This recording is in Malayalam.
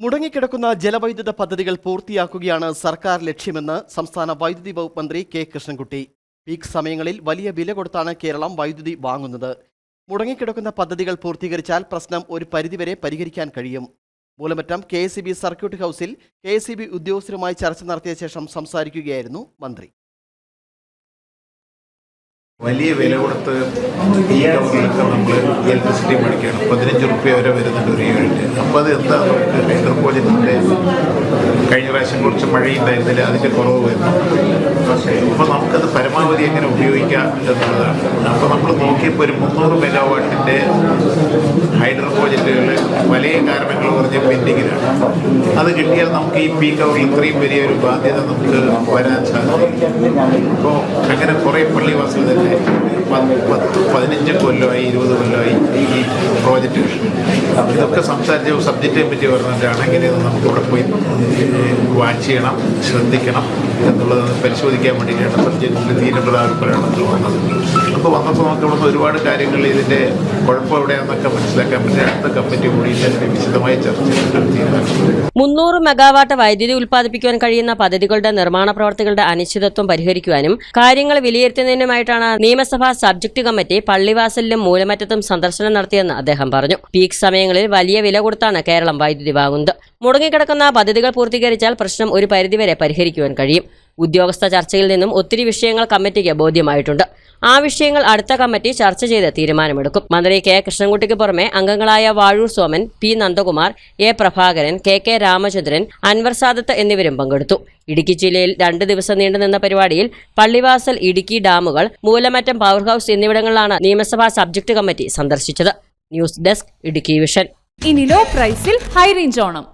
മുടങ്ങിക്കിടക്കുന്ന ജലവൈദ്യുത പദ്ധതികൾ പൂർത്തിയാക്കുകയാണ് സർക്കാർ ലക്ഷ്യമെന്ന് സംസ്ഥാന വൈദ്യുതി വകുപ്പ് മന്ത്രി കെ കൃഷ്ണൻകുട്ടി. പീക്ക് സമയങ്ങളിൽ വലിയ വില കൊടുത്താണ് കേരളം വൈദ്യുതി വാങ്ങുന്നത്. മുടങ്ങിക്കിടക്കുന്ന പദ്ധതികൾ പൂർത്തീകരിച്ചാൽ പ്രശ്നം ഒരു പരിധിവരെ പരിഹരിക്കാൻ കഴിയും. മൂലമറ്റം കെ സർക്യൂട്ട് ഹൗസിൽ കെ ഉദ്യോഗസ്ഥരുമായി ചർച്ച നടത്തിയ ശേഷം സംസാരിക്കുകയായിരുന്നു മന്ത്രി. വലിയ വില കൊടുത്ത് ഈ കവറിലൊക്കെ നമ്മൾ ഇലക്ട്രിസിറ്റി മേടിക്കണം പതിനഞ്ച് റുപ്യ വരെ വരുന്നുണ്ട് ഒരു യൂണിറ്റ് അപ്പോൾ അത് എന്താ നമുക്ക് ഹൈഡ്രോ കഴിഞ്ഞ പ്രാവശ്യം കുറച്ച് മഴയുണ്ടായിരുന്നില്ല അതിന്റെ കുറവ് വരുന്നു. അപ്പോൾ നമുക്കത് പരമാവധി എങ്ങനെ ഉപയോഗിക്കാം എന്നുള്ളതാണ്. അപ്പോൾ നമ്മൾ നോക്കിയപ്പോൾ ഒരു മുന്നൂറ് മെഗാവാട്ടിന്റെ ഹൈഡ്രോ പ്രോജക്റ്റുകൾ വലിയ കാരണങ്ങൾ പറഞ്ഞ് പെൻഡിങ്ങിലാണ് അത് കിട്ടിയാൽ നമുക്ക് ഈ പീക്ക് ഔട്ട് ഇത്രയും വലിയൊരു ബാധ്യത നമുക്ക് വരാൻ സാധിക്കും. അപ്പോൾ അങ്ങനെ കുറേ പള്ളിവാസികൾ തന്നെ പത്ത് പതിനഞ്ച് കൊല്ലമായി ഇരുപത് കൊല്ലമായി ഈ പ്രോജക്റ്റുകൾ ഇതൊക്കെ സംസാരിച്ച സബ്ജക്റ്റിനെ പറ്റി പറഞ്ഞിട്ടാണ്. ഇങ്ങനെ നമുക്ക് ഇവിടെ പോയി വാച്ച് ചെയ്യണം ശ്രദ്ധിക്കണം. എന്നുള്ളത് പരിശോധിക്കാൻ വേണ്ടിയിട്ടാണ് സബ്ജക്റ്റിന്റെ തീരുമാനപ്രകാരത്തിൽ വന്നത് അപ്പോൾ വന്നപ്പോൾ നമുക്ക് ഇവിടെ ഒരുപാട് കാര്യങ്ങൾ ഇതിന്റെ കുഴപ്പം എവിടെയാണെന്നൊക്കെ മനസ്സിലാക്കാൻ പറ്റി. അടുത്ത കമ്മിറ്റി കൂടി വിശദമായി ചർച്ച മുന്നൂറ് മെഗാവാട്ട് വൈദ്യുതി ഉൽപ്പാദിപ്പിക്കുവാൻ കഴിയുന്ന പദ്ധതികളുടെ നിർമ്മാണ പ്രവർത്തികളുടെ അനിശ്ചിതത്വം പരിഹരിക്കുവാനും കാര്യങ്ങൾ വിലയിരുത്തുന്നതിനുമായിട്ടാണ് നിയമസഭാ സബ്ജക്ട് കമ്മിറ്റി പള്ളിവാസലിലും മൂലമറ്റത്തും സന്ദർശനം നടത്തിയെന്ന് അദ്ദേഹം പറഞ്ഞു. പീക്ക് സമയങ്ങളിൽ വലിയ വില കൊടുത്താണ് കേരളം വൈദ്യുതി വാങ്ങുന്നത്. മുടങ്ങിക്കിടക്കുന്ന പദ്ധതികൾ പൂർത്തീകരിച്ചാൽ പ്രശ്നം ഒരു പരിധിവരെ പരിഹരിക്കുവാൻ കഴിയും. ഉദ്യോഗസ്ഥ ചർച്ചയിൽ നിന്നും ഒത്തിരി വിഷയങ്ങൾ കമ്മിറ്റിക്ക് ബോധ്യമായിട്ടുണ്ട്. ആ വിഷയങ്ങൾ അടുത്ത കമ്മിറ്റി ചർച്ച ചെയ്ത് തീരുമാനമെടുക്കും. മന്ത്രി കെ. കൃഷ്ണൻകുട്ടിക്ക് പുറമെ അംഗങ്ങളായ Vazhoor Soman P. Nandakumar A. Prabhakaran K. K. Ramachandran Anwar Sadath എന്നിവരും പങ്കെടുത്തു. ഇടുക്കി ജില്ലയിൽ രണ്ട് ദിവസം നീണ്ടുനിന്ന പരിപാടിയിൽ പള്ളിവാസൽ ഇടുക്കി ഡാമുകൾ മൂലമറ്റം പവർ ഹൌസ് എന്നിവിടങ്ങളിലാണ് നിയമസഭാ സബ്ജക്ട് കമ്മിറ്റി സന്ദർശിച്ചത്. News desk Idukki vision. ഇനി ലോ പ്രൈസിൽ ഹൈ റേഞ്ച് ഓണം.